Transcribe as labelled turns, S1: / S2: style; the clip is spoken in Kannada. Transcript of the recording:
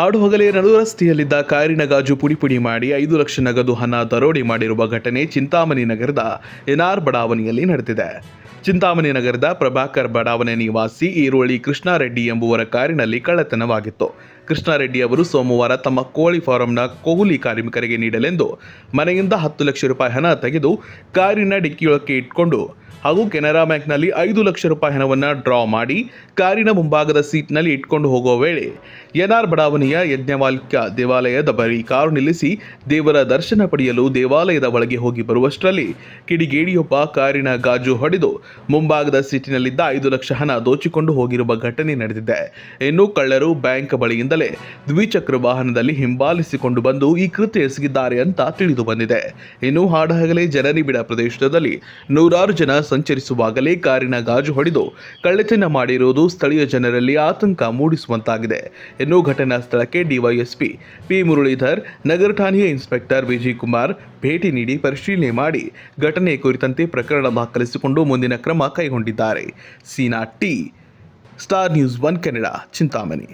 S1: ಹಾಡುಹಗಲೇ ನಡು ರಸ್ತೆಯಲ್ಲಿದ್ದ ಕಾರಿನ ಗಾಜು ಪುಡಿ ಪುಡಿ ಮಾಡಿ ಐದು ಲಕ್ಷ ನಗದು ಹಣ ದರೋಡೆ ಮಾಡಿರುವ ಘಟನೆ ಚಿಂತಾಮಣಿ ನಗರದ ಎನ್ಆರ್ ಬಡಾವಣೆಯಲ್ಲಿ ನಡೆದಿದೆ. ಚಿಂತಾಮಣಿ ನಗರದ ಪ್ರಭಾಕರ್ ಬಡಾವಣೆ ನಿವಾಸಿ ಈರುಳ್ಳಿ ಕೃಷ್ಣಾರೆಡ್ಡಿ ಎಂಬುವರ ಕಾರಿನಲ್ಲಿ ಕಳ್ಳತನವಾಗಿತ್ತು. ಕೃಷ್ಣಾರೆಡ್ಡಿ ಅವರು ಸೋಮವಾರ ತಮ್ಮ ಕೋಳಿ ಫಾರಂನ ಕೂಲಿ ಕಾರ್ಮಿಕರಿಗೆ ನೀಡಲೆಂದು ಮನೆಯಿಂದ ಹತ್ತು ಲಕ್ಷ ರೂಪಾಯಿ ಹಣ ತೆಗೆದು ಕಾರಿನ ಡಿಕ್ಕಿಯೊಳಕ್ಕೆ ಇಟ್ಕೊಂಡು ಹಾಗೂ ಕೆನರಾ ಬ್ಯಾಂಕ್ನಲ್ಲಿ ಐದು ಲಕ್ಷ ರೂಪಾಯಿ ಹಣವನ್ನು ಡ್ರಾ ಮಾಡಿ ಕಾರಿನ ಮುಂಭಾಗದ ಸೀಟ್ನಲ್ಲಿ ಇಟ್ಕೊಂಡು ಹೋಗುವ ವೇಳೆ ಎನ್ಆರ್ ಬಡಾವಣೆಯ ಯಜ್ಞವಾಲ್ಕ್ಯ ದೇವಾಲಯದ ಬಳಿ ಕಾರು ನಿಲ್ಲಿಸಿ ದೇವರ ದರ್ಶನ ಪಡೆಯಲು ದೇವಾಲಯದ ಒಳಗೆ ಹೋಗಿ ಬರುವಷ್ಟರಲ್ಲಿ ಕಿಡಿಗೇಡಿಯೊಬ್ಬ ಕಾರಿನ ಗಾಜು ಹೊಡೆದು ಮುಂಭಾಗದ ಸೀಟಿನಲ್ಲಿದ್ದ ಐದು ಲಕ್ಷ ಹಣ ದೋಚಿಕೊಂಡು ಹೋಗಿರುವ ಘಟನೆ ನಡೆದಿದೆ. ಇನ್ನು ಕಳ್ಳರು ಬ್ಯಾಂಕ್ ಬಳಿಯಿಂದಲೇ ದ್ವಿಚಕ್ರ ವಾಹನದಲ್ಲಿ ಹಿಂಬಾಲಿಸಿಕೊಂಡು ಬಂದು ಈ ಕೃತ್ಯ ಎಸಗಿದ್ದಾರೆ ಅಂತ ತಿಳಿದು ಬಂದಿದೆ. ಇನ್ನು ಹಾಡಹಗಲೇ, ಜನನಿಬಿಡ ಪ್ರದೇಶದಲ್ಲಿ ನೂರಾರು ಜನ ಸಂಚರಿಸುವಾಗಲೇ ಕಾರಿನ ಗಾಜು ಹೊಡೆದು ಕಳ್ಳತನ ಮಾಡಿರುವುದು ಸ್ಥಳೀಯ ಜನರಲ್ಲಿ ಆತಂಕ ಮೂಡಿಸುವಂತಾಗಿದೆ. ಇನ್ನು ಘಟನಾ ಸ್ಥಳಕ್ಕೆ ಡಿವೈಎಸ್ಪಿ ಪಿ ಮುರಳೀಧರ್, ನಗರ ಠಾಣೆಯ ಇನ್ಸ್ಪೆಕ್ಟರ್ ವಿಜಯ್ ಕುಮಾರ್ ಭೇಟಿ ನೀಡಿ ಪರಿಶೀಲನೆ ಮಾಡಿ ಘಟನೆ ಕುರಿತಂತೆ ಪ್ರಕರಣ ದಾಖಲಿಸಿಕೊಂಡು ಮುಂದಿನ ಕ್ರಮ ಕೈಗೊಂಡಿದ್ದಾರೆ. Seena T, star news one Kannada Chintamani.